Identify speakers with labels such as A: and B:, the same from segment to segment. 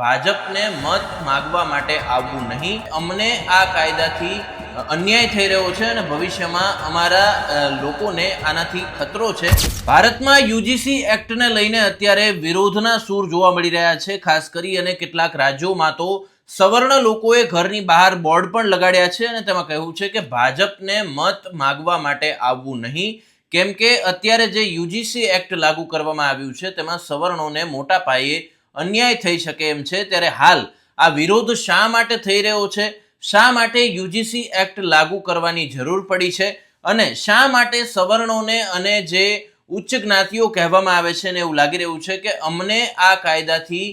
A: ભાજપને મત માગવા માટે આવવું નહીં. અમને આ કાયદાથી અન્યાય થઈ રહ્યો છે અને ભવિષ્યમાં અમારા લોકોને આનાથી ખતરો છે. ભારતમાં યુજીસી એક્ટને લઈને અત્યારે વિરોધના સૂર જોવા મળી રહ્યા છે. ખાસ કરી અને કેટલાક રાજ્યોમાં તો સવર્ણ લોકોએ ઘરની બહાર બોર્ડ પણ લગાડ્યા છે અને તેમાં કહ્યું છે કે ભાજપને મત માગવા માટે આવવું નહીં. કેમ કે અત્યારે જે યુજીસી એક્ટ લાગુ કરવામાં આવ્યું છે, તેમાં સવર્ણોને મોટા પાયે અન્યાય થઈ શકે એમ છે, ત્યારે હાલ આ વિરોધ શા માટે થઈ રહ્યો છે? શા માટે યુજીસી એક્ટ લાગુ કરવાની જરૂર પડી છે? અને શા માટે સવર્ણોને અને જે ઉચ્ચ જ્ઞાતિઓ કહેવામાં આવે છે ને એવું લાગી રહ્યું છે કે અમને આ કાયદાથી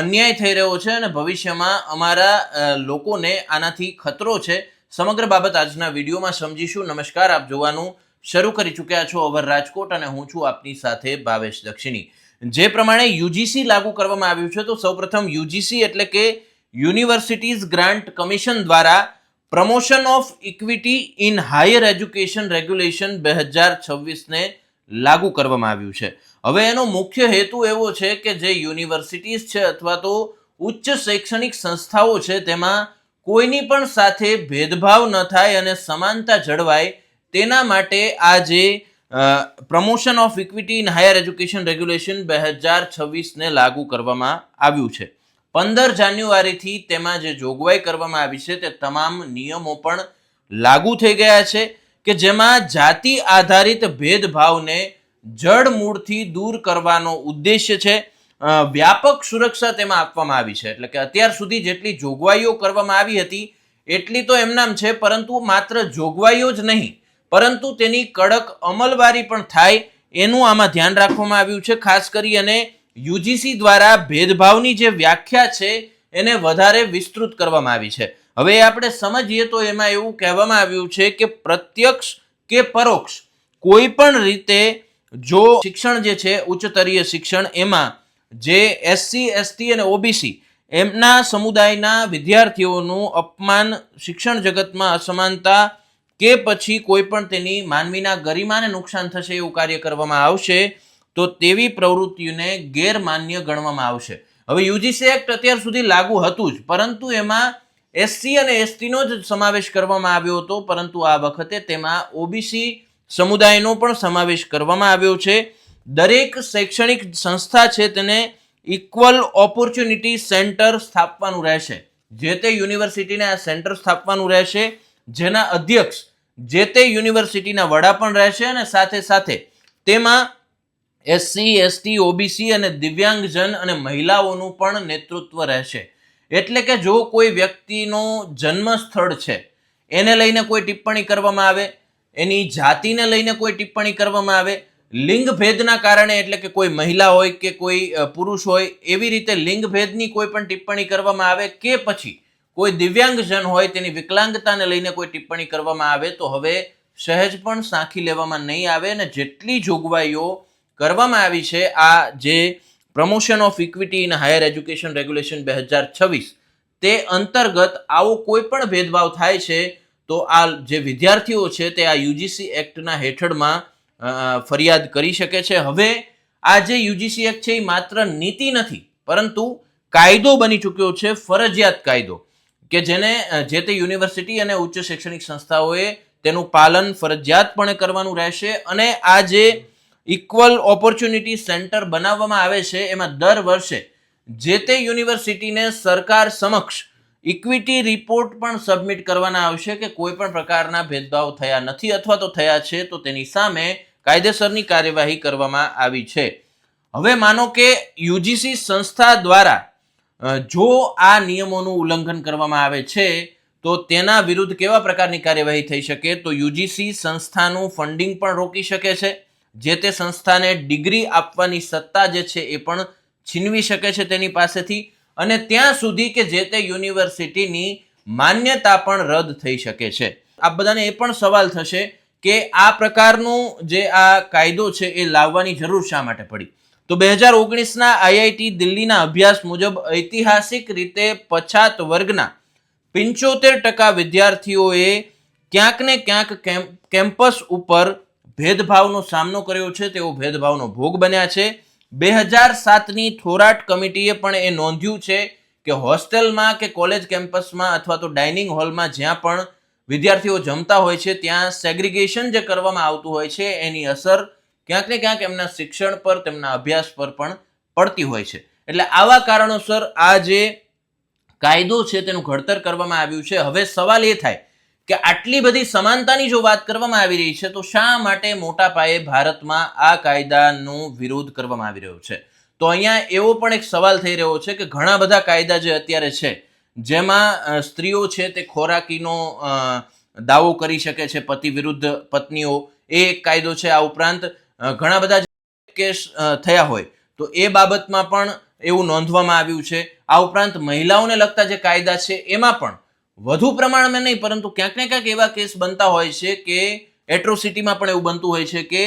A: અન્યાય થઈ રહ્યો છે અને ભવિષ્યમાં અમારા લોકોને આનાથી ખતરો છે? સમગ્ર બાબત આજના વિડીયોમાં સમજીશું. નમસ્કાર. આપ જોવાનું શરૂ કરી ચૂક્યા છો અવર રાજકોટ અને હું છું આપની સાથે ભાવેશ દક્ષિણી. જે પ્રમાણે યુજીસી લાગુ કરવામાં આવ્યું છે, તો સૌપ્રથમ યુજીસી એટલે કે યુનિવર્સિટીઝ ગ્રાન્ટ કમિશન દ્વારા promotion of equity in higher education regulation બે હજાર છવ્વીસને લાગુ કરવામાં આવ્યું છે. હવે એનો મુખ્ય હેતુ એવો છે કે જે યુનિવર્સિટીઝ છે અથવા તો ઉચ્ચ શૈક્ષણિક સંસ્થાઓ છે, તેમાં કોઈની પણ સાથે ભેદભાવ ન થાય અને સમાનતા જળવાય, તેના માટે આ જે promotion of equity in higher education regulation બે હજાર છવ્વીસને લાગુ કરવામાં આવ્યું છે. પંદર જાન્યુઆરીથી તેમાં જે જોગવાઈ કરવામાં આવી છે તે તમામ નિયમો પણ લાગુ થઈ ગયા છે કે જેમાં જાતિ આધારિત ભેદભાવને જડ મૂળથી દૂર કરવાનો ઉદ્દેશ્ય છે. વ્યાપક સુરક્ષા તેમાં આપવામાં આવી છે. એટલે કે અત્યાર સુધી જેટલી જોગવાઈઓ કરવામાં આવી હતી, એટલી તો એમનામ છે, પરંતુ માત્ર જોગવાઈઓ જ નહીં પરંતુ તેની કડક અમલવારી પણ થાય એનું આમાં ધ્યાન રાખવામાં આવ્યું છે. ખાસ કરી અને યુજીસી દ્વારા ભેદભાવની જે વ્યાખ્યા છે એને વધારે વિસ્તૃત કરવામાં આવી છે. હવે આપણે સમજીએ તો એમાં એવું કહેવામાં આવ્યું છે કે પ્રત્યક્ષ કે પરોક્ષ, કોઈ પણ રીતે જો શિક્ષણ જે છે, ઉચ્ચતરીય શિક્ષણ એમાં જે એસસી, એસટી અને ઓબીસી એમના સમુદાયના વિદ્યાર્થીઓનું અપમાન શિક્ષણ જગતમાં અસમાનતા કે પછી કોઈ પણ તેની માનવીના ગરિમાને નુકસાન થશે એવું કાર્ય કરવામાં આવશે, તો તેવી પ્રવૃત્તિઓને ગેરમાન્ય ગણવામાં આવશે. હવે યુજીસી એક્ટ અત્યાર સુધી લાગુ હતું જ, પરંતુ એમાં એસસી અને એસટીનો જ સમાવેશ કરવામાં આવ્યો હતો, પરંતુ આ વખતે તેમાં ઓબીસી સમુદાયનો પણ સમાવેશ કરવામાં આવ્યો છે. દરેક શૈક્ષણિક સંસ્થા છે તેને ઇક્વલ ઓપોર્ચ્યુનિટી સેન્ટર સ્થાપવાનું રહેશે. જે તે યુનિવર્સિટીને આ સેન્ટર સ્થાપવાનું રહેશે. જેના અધ્યક્ષ જે તે યુનિવર્સિટીના વડા પણ રહેશે અને સાથે સાથે તેમાં એસસી એસટી ઓબીસી અને દિવ્યાંગજન અને મહિલાઓનું પણ નેતૃત્વ રહેશે. એટલે કે જો કોઈ વ્યક્તિનો જન્મ સ્થળ છે, એને લઈને કોઈ ટિપ્પણી કરવામાં આવે, એની જાતિને લઈને કોઈ ટિપ્પણી કરવામાં આવે લિંગ ભેદના કારણે એટલે કે કોઈ મહિલા હોય કે કોઈ પુરુષ હોય, એવી રીતે લિંગ ભેદની કોઈ પણ ટિપ્પણી કરવામાં આવે કે પછી કોઈ દિવ્યાંગજન હોય તેની વિકલાંગતાને લઈને કોઈ ટિપ્પણી કરવામાં આવે તો હવે સહેજ પણ સાંખી લેવામાં નહીં આવે અને જેટલી જોગવાઈઓ કરવામાં આવી છે, આ જે promotion of equity in higher education regulation બે હજાર છવ્વીસ, તે અંતર્ગત આવો કોઈ પણ ભેદભાવ થાય છે, તો આ જે વિદ્યાર્થીઓ છે તે આ યુજીસી એક્ટના હેઠળમાં ફરિયાદ કરી શકે છે. હવે આ જે યુજીસી એક્ટ છે એ માત્ર નીતિ નથી, પરંતુ કાયદો બની ચૂક્યો છે, ફરજિયાત કાયદો. કે જેને જે તે યુનિવર્સિટી અને ઉચ્ચ શૈક્ષણિક સંસ્થાઓએ તેનું પાલન ફરજિયાતપણે કરવાનું રહેશે અને આ જે ઇક્વલ ઓપોર્ચ્યુનિટી સેન્ટર બનાવવામાં આવે છે, એમાં દર વર્ષે જે તે યુનિવર્સિટીને સરકાર સમક્ષ ઇક્વિટી રિપોર્ટ પણ સબમિટ કરવાના આવશે કે કોઈ પણ પ્રકારના ભેદભાવ થયા નથી અથવા તો થયા છે, તો તેની સામે કાયદેસરની કાર્યવાહી કરવામાં આવી છે. હવે માનો કે યુજીસી સંસ્થા દ્વારા જો આ નિયમોનું ઉલ્લંઘન કરવામાં આવે છે, તો તેના વિરુદ્ધ કેવા પ્રકારની કાર્યવાહી થઈ શકે? તો યુજીસી સંસ્થાનું ફંડિંગ પણ રોકી શકે છે, જે તે સંસ્થાને ડિગ્રી આપવાની સત્તા જે છે એ પણ છીનવી શકે છે તેની પાસેથી. અને ત્યાં સુધી કે જે તે યુનિવર્સિટીની માન્યતા પણ રદ થઈ શકે છે. આ બધાને એ પણ સવાલ થશે કે આ પ્રકારનું જે આ કાયદો છે એ લાવવાની જરૂર શા માટે પડી? તો બે હજાર ઓગણીસના આઈઆઈટી દિલ્હીના અભ્યાસ મુજબ ઐતિહાસિક રીતે પછાત વર્ગના પંચોતેર ટકા વિદ્યાર્થીઓએ ક્યાંક ને ક્યાંક કેમ- કેમ્પસ ઉપર ભેદભાવનો સામનો કર્યો છે. તેઓ ભેદભાવનો ભોગ બન્યા છે. બે હજાર સાતની થોરાટ કમિટીએ પણ એ નોંધ્યું છે કે હોસ્ટેલમાં કે કોલેજ કેમ્પસમાં અથવા તો ડાઇનિંગ હોલમાં જ્યાં પણ વિદ્યાર્થીઓ જમતા હોય છે, ત્યાં સેગ્રિગેશન જે કરવામાં આવતું હોય છે, એની અસર ક્યાંક ને ક્યાંક એમના શિક્ષણ પર, તેમના અભ્યાસ પર પણ પડતી હોય છે. એટલે આવા કારણોસર આ જે કાયદો છે તેનું ઘડતર કરવામાં આવ્યું છે. હવે સવાલ એ થાય કે આટલી બધી સમાનતાની જો વાત કરવામાં આવી રહી છે, તો શા માટે મોટા પાયે ભારતમાં આ કાયદાનો વિરોધ કરવામાં આવી રહ્યો છે? તો અહીંયા એવો પણ એક સવાલ થઈ રહ્યો છે કે ઘણા બધા કાયદા જે અત્યારે છે, જેમાં સ્ત્રીઓ છે તે ખોરાકીનો દાવો કરી શકે છે પતિ વિરુદ્ધ પત્નીઓ, એ એક કાયદો છે આ ઉપરાંત ઘણા બધા કેસ થયા હોય. તો એ બાબતમાં પણ એવું નોંધવામાં આવ્યું છે. આ ઉપરાંત મહિલાઓને લગતા જે કાયદા છે, એમાં પણ વધુ પ્રમાણમાં નહીં, પરંતુ ક્યાંક ને ક્યાંક એવા કેસ બનતા હોય છે કે એટ્રોસિટીમાં પણ એવું બનતું હોય છે કે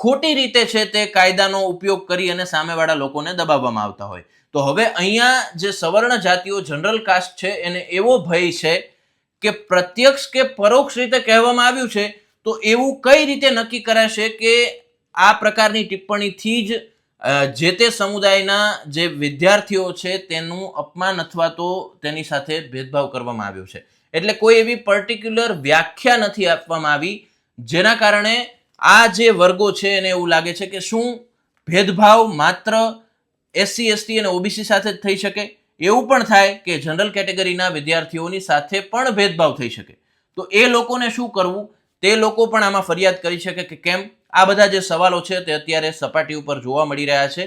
A: ખોટી રીતે છે તે કાયદાનો ઉપયોગ કરી અને સામેવાળા લોકોને દબાવવામાં આવતા હોય. તો હવે અહીંયા જે સવર્ણ જાતિઓ, જનરલ કાસ્ટ છે, એને એવો ભય છે કે પ્રત્યક્ષ કે પરોક્ષ રીતે કહેવામાં આવ્યું છે, તો એવું કઈ રીતે નક્કી કરાશે કે આ પ્રકારની ટિપ્પણીથી જ જે તે સમુદાયના જે વિદ્યાર્થીઓ છે તેનું અપમાન અથવા તો તેની સાથે ભેદભાવ કરવામાં આવ્યો છે. એટલે કોઈ એવી પર્ટિક્યુલર વ્યાખ્યા નથી આપવામાં આવી જેના કારણે આ જે વર્ગો છે એને એવું લાગે છે કે શું ભેદભાવ માત્ર એસસી એસટી અને ઓબીસી સાથે જ થઈ શકે? એવું પણ થાય કે જનરલ કેટેગરીના વિદ્યાર્થીઓની સાથે પણ ભેદભાવ થઈ શકે. તો એ લોકોને શું કરવું? તે લોકો પણ આમાં ફરિયાદ કરી શકે કે કેમ? આ બધા જે સવાલો છે તે અત્યારે સપાટી ઉપર જોવા મળી રહ્યા છે.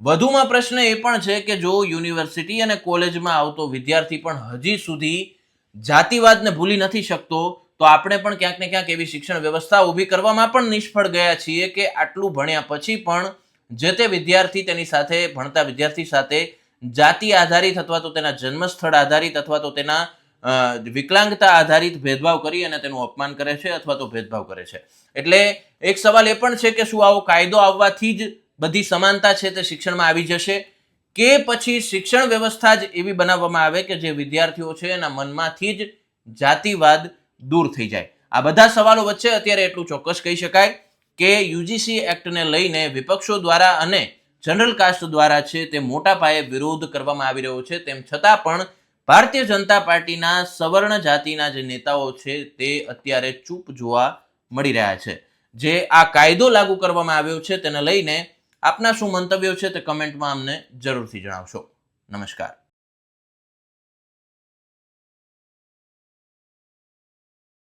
A: વધુમાં પ્રશ્ન એ પણ છે કે જો યુનિવર્સિટી અને કોલેજમાં આવતો વિદ્યાર્થી પણ હજી સુધી જાતિવાદને ભૂલી નથી શકતો, તો આપણે પણ ક્યાંક ને ક્યાંક એવી શિક્ષણ વ્યવસ્થા ઊભી કરવામાં પણ નિષ્ફળ ગયા છીએ કે આટલું ભણ્યા પછી પણ જે તે વિદ્યાર્થી તેની સાથે ભણતા વિદ્યાર્થી સાથે જાતિ આધારિત અથવા તો તેના જન્મસ્થળ આધારિત અથવા તો તેના વિકલાંગતા આધારિત ભેદભાવ કરી અને તેનું અપમાન કરે છે અથવા તો ભેદભાવ કરે છે. એટલે એક સવાલ એ પણ છે કે શું આવો કાયદો આવવાથી જ બધી સમાનતા છે તે શિક્ષણમાં આવી જશે? કે પછી શિક્ષણ વ્યવસ્થા જ એવી બનાવવામાં આવે કે જે વિદ્યાર્થીઓ છે એના મનમાંથી જ જાતિવાદ દૂર થઈ જાય? આ બધા સવાલો વચ્ચે અત્યારે એટલું ચોક્કસ કહી શકાય કે યુજીસી એક્ટને લઈને વિપક્ષો દ્વારા અને જનરલ કાસ્ટ દ્વારા છે તે મોટા પાયે વિરોધ કરવામાં આવી રહ્યો છે. તેમ છતાં પણ ભારતીય જનતા પાર્ટીના સવર્ણ જાતિના જે નેતાઓ છે તે અત્યારે ચૂપ જોવા મળી રહ્યા છે. જે આ કાયદો લાગુ કરવામાં આવ્યો છે તેને લઈને આપના શું મંતવ્યો છે તે કમેન્ટમાં અમને જરૂરથી જણાવશો. નમસ્કાર.